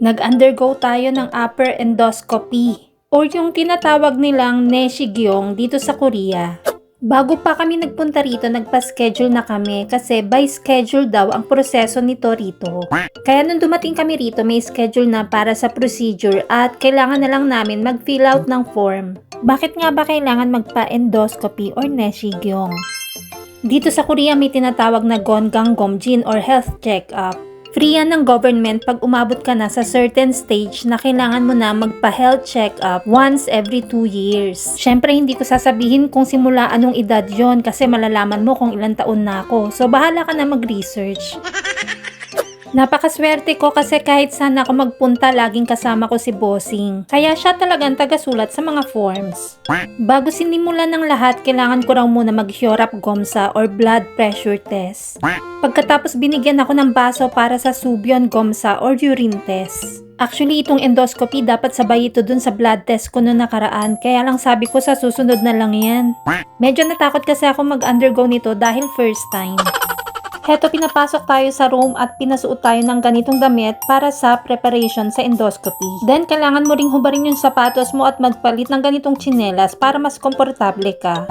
Nag-undergo tayo ng upper endoscopy or yung tinatawag nilang Neshigyong dito sa Korea. Bago pa kami nagpunta rito, nagpa-schedule na kami kasi by schedule daw ang proseso nito rito. Kaya nung dumating kami rito, may schedule na para sa procedure at kailangan na lang namin mag-fill out ng form. Bakit nga ba kailangan magpa-endoscopy or Neshigyong? Dito sa Korea may tinatawag na Gongang Gomjin or health check-up. Free yan ng government pag umabot ka na sa certain stage na kailangan mo na magpa-health check-up once every 2 years. Siyempre, hindi ko sasabihin kung simula anong edad yon kasi malalaman mo kung ilang taon na ako. So, bahala ka na mag-research. Napakaswerte ko kasi kahit saan ako magpunta, laging kasama ko si Bossing. Kaya siya talagang tagasulat sa mga forms. Bago sinimulan ng lahat, kailangan ko raw muna mag-Hiorap Gomsa or blood pressure test. Pagkatapos binigyan ako ng baso para sa Subion Gomsa or urine test. Actually, itong endoscopy dapat sabay ito dun sa blood test ko noong nakaraan, kaya lang sabi ko sa susunod na lang yan. Medyo natakot kasi ako mag-undergo nito dahil first time. Heto pinapasok tayo sa room at pinasuot tayo ng ganitong damit para sa preparation sa endoscopy. Then kailangan mo ring hubarin yung sapatos mo at magpalit ng ganitong tsinelas para mas komportable ka.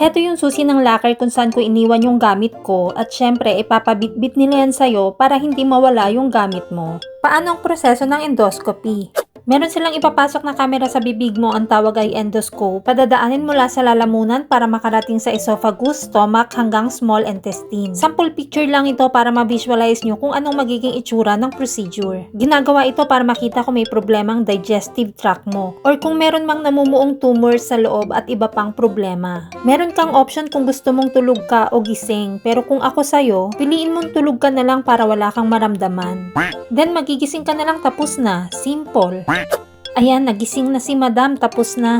Heto yung susi ng locker kung saan ko iniwan yung gamit ko at syempre ipapabitbit nila yan sa'yo para hindi mawala yung gamit mo. Paano ang proseso ng endoscopy? Meron silang ipapasok na kamera sa bibig mo ang tawag ay endoscope. Padadaanin mula sa lalamunan para makarating sa esophagus, stomach hanggang small intestine. Sample picture lang ito para ma-visualize nyo kung anong magiging itsura ng procedure. Ginagawa ito para makita kung may problemang digestive tract mo or kung meron mang namumuong tumor sa loob at iba pang problema. Meron kang option kung gusto mong tulog ka o gising pero kung ako sa'yo, piliin mong tulog ka na lang para wala kang maramdaman. Then magigising ka na lang tapos na. Simple. Ayan, nagising na si madam, tapos na.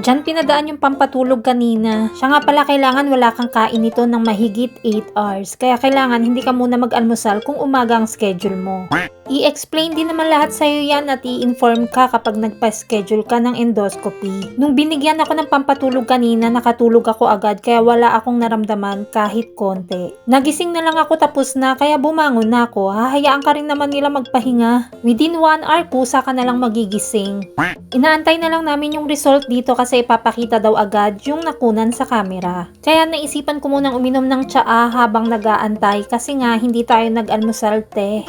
Diyan pinadaan yung pampatulog kanina. Siya nga pala kailangan wala kang kain nito ng mahigit 8 hours. Kaya kailangan hindi ka muna mag-almusal kung umaga ang schedule mo. I-explain din naman lahat sa'yo yan at i-inform ka kapag nagpa-schedule ka ng endoscopy. Nung binigyan ako ng pampatulog kanina, nakatulog ako agad kaya wala akong naramdaman kahit konti. Nagising na lang ako tapos na kaya bumangon na ako. Hahayaan ka rin naman nila magpahinga. Within 1 hour, kusa ka na lang magigising. Inaantay na lang namin yung result dito kasi ipapakita daw agad yung nakunan sa camera. Kaya naisipan ko munang uminom ng tsaa habang nag-aantay kasi nga hindi tayo nag-almusal te.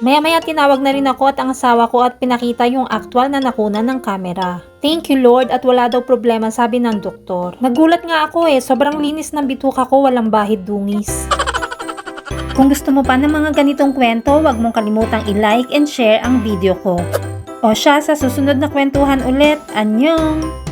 Maya-maya tinawag na rin ako at ang asawa ko at pinakita yung actual na nakunan ng camera. Thank you Lord at wala daw problema sabi ng doktor. Nagulat nga ako eh, sobrang linis ng bituka ko, walang bahid dungis. Kung gusto mo pa ng mga ganitong kwento, huwag mong kalimutang i-like and share ang video ko. O siya, sa susunod na kwentuhan ulit, anyong!